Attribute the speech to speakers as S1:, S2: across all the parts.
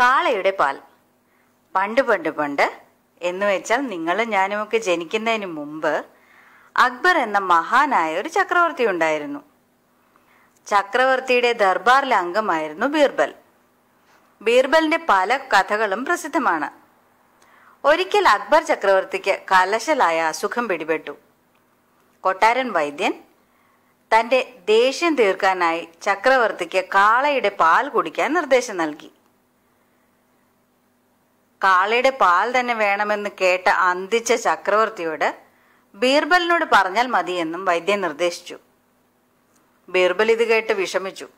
S1: കാളയുടെ പാൽ. പണ്ട് പണ്ട് പണ്ട് എന്ന് വെച്ചാൽ നിങ്ങളും ഞാനുമൊക്കെ ജനിക്കുന്നതിന് മുമ്പ് അക്ബർ എന്ന മഹാനായ ഒരു ചക്രവർത്തി ഉണ്ടായിരുന്നു. ചക്രവർത്തിയുടെ ദർബാറിലെ അംഗമായിരുന്നു ബീർബൽ. ബീർബലിന്റെ പല കഥകളും പ്രസിദ്ധമാണ്. ഒരിക്കൽ അക്ബർ ചക്രവർത്തിക്ക് കലശലായ അസുഖം പിടിപെട്ടു. കൊട്ടാരൻ വൈദ്യൻ തന്റെ ദേഷ്യം തീർക്കാനായി ചക്രവർത്തിക്ക് കാളയുടെ പാൽ കുടിക്കാൻ നിർദ്ദേശം നൽകി. കാളയുടെ പാൽ തന്നെ വേണമെന്ന് കേട്ട അന്തിച്ച ചക്രവർത്തിയോട് ബീർബലിനോട് പറഞ്ഞാൽ മതിയെന്നും വൈദ്യൻ നിർദ്ദേശിച്ചു. ബീർബൽ ഇത് കേട്ട് വിഷമിച്ചു.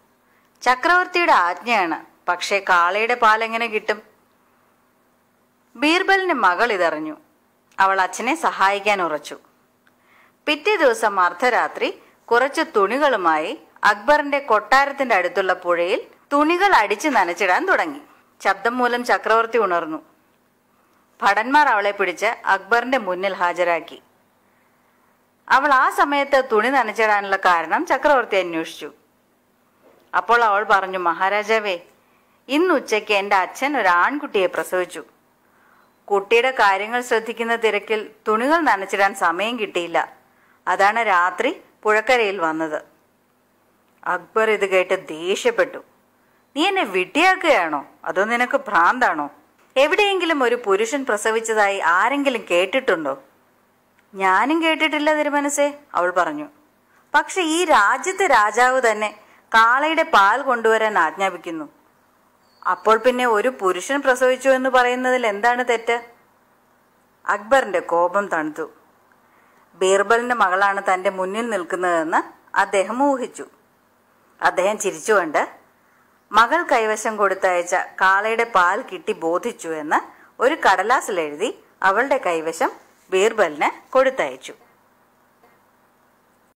S1: ചക്രവർത്തിയുടെ ആജ്ഞയാണ് പക്ഷേ കാളയുടെ പാൽ എങ്ങനെ കിട്ടും? ബീർബലിന്റെ മകൾ ഇതറിഞ്ഞു. അവൾ അച്ഛനെ സഹായിക്കാൻ ഉറച്ചു. പിറ്റേ ദിവസം അർദ്ധരാത്രി കുറച്ച് തുണികളുമായി അക്ബറിന്റെ കൊട്ടാരത്തിന്റെ അടുത്തുള്ള പുഴയിൽ തുണികൾ അടിച്ചു നനച്ചിടാൻ തുടങ്ങി. ശബ്ദം മൂലം ചക്രവർത്തി ഉണർന്നു. ഭടന്മാർ അവളെ പിടിച്ച് അക്ബറിന്റെ മുന്നിൽ ഹാജരാക്കി. അവൾ ആ സമയത്ത് തുണി നനച്ചിടാനുള്ള കാരണം ചക്രവർത്തി അന്വേഷിച്ചു. അപ്പോൾ അവൾ പറഞ്ഞു മഹാരാജാവേ ഇന്ന് ഉച്ചയ്ക്ക് എന്റെ അച്ഛൻ ഒരു ആൺകുട്ടിയെ പ്രസവിച്ചു. കുട്ടിയുടെ കാര്യങ്ങൾ ശ്രദ്ധിക്കുന്ന തിരക്കിൽ തുണികൾ നനച്ചിടാൻ സമയം കിട്ടിയില്ല. അതാണ് രാത്രി പുഴക്കരയിൽ വന്നത്. അക്ബർ ഇത് കേട്ട് ദേഷ്യപ്പെട്ടു. നീ എന്നെ വിട്ടിയാക്കുകയാണോ അതോ നിനക്ക് ഭ്രാന്താണോ? എവിടെയെങ്കിലും ഒരു പുരുഷൻ പ്രസവിച്ചതായി ആരെങ്കിലും കേട്ടിട്ടുണ്ടോ? ഞാനും കേട്ടിട്ടില്ല തിരുമനസേ അവൾ പറഞ്ഞു. പക്ഷെ ഈ രാജ്യത്തെ രാജാവ് തന്നെ കാളയുടെ പാൽ കൊണ്ടുവരാൻ ആജ്ഞാപിക്കുന്നു. അപ്പോൾ പിന്നെ ഒരു പുരുഷൻ പ്രസവിച്ചു എന്ന് പറയുന്നതിൽ എന്താണ് തെറ്റ്? അക്ബറിന്റെ കോപം തണുത്തു. ബീർബലിന്റെ മകളാണ് തന്റെ മുന്നിൽ നിൽക്കുന്നതെന്ന് അദ്ദേഹം ഊഹിച്ചു. അദ്ദേഹം ചിരിച്ചുകൊണ്ട് മകൾ കൈവശം കൊടുത്തയച്ച കാളയുടെ പാൽ കിട്ടി ബോധിച്ചു എന്ന് ഒരു കടലാസിലെഴുതി അവളുടെ കൈവശം ബീർബലിന് കൊടുത്തയച്ചു.